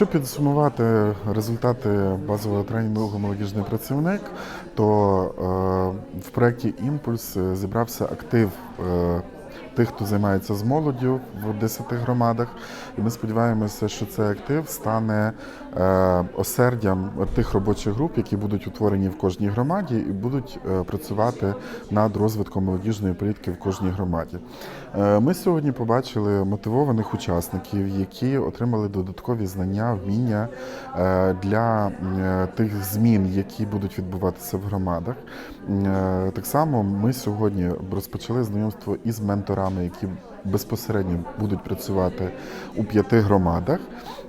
Якщо підсумувати результати базового тренінгу молодіжний працівник, то е, в проєкті Імпульс е, зібрався актив. Тих, хто займається з молоддю в 10 громадах, і ми сподіваємося, що цей актив стане е, осердям тих робочих груп, які будуть утворені в кожній громаді, і будуть е, працювати над розвитком молодіжної політики в кожній громаді. Е, Ми сьогодні побачили мотивованих учасників, які отримали додаткові знання, вміння для тих змін, які будуть відбуватися в громадах. Так само ми сьогодні розпочали знайомство із менторами, які безпосередньо будуть працювати у п'яти громадах,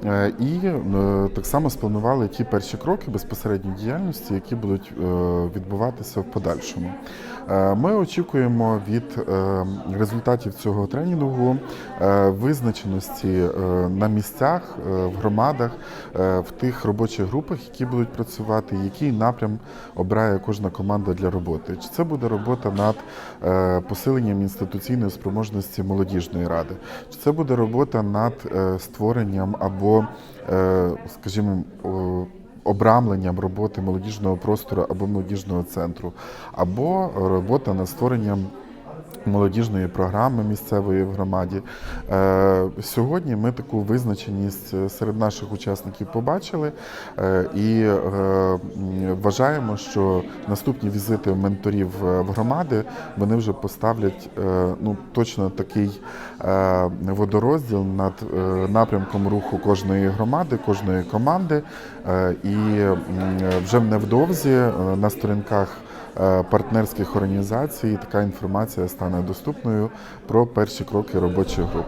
Е, і е, так само спланували ті перші кроки безпосередньої діяльності, які будуть е, відбуватися в подальшому. Ми очікуємо від результатів цього тренінгу визначеності на місцях, в громадах, в тих робочих групах, які будуть працювати, який напрям обирає кожна команда для роботи. Чи це буде робота над посиленням інституційної спроможності молодіжної ради, чи це буде робота над е, створенням або, е, скажімо, обрамленням роботи молодіжного простору або молодіжного центру, або робота над створенням молодіжної програми місцевої в громаді. Е, Сьогодні ми таку визначеність е, серед наших учасників побачили е, і вважаємо, що наступні візити менторів в громади вони вже поставлять ну, точно такий водорозділ над напрямком руху кожної громади, кожної команди. І вже невдовзі на сторінках партнерських організацій така інформація стане доступною про перші кроки робочих груп.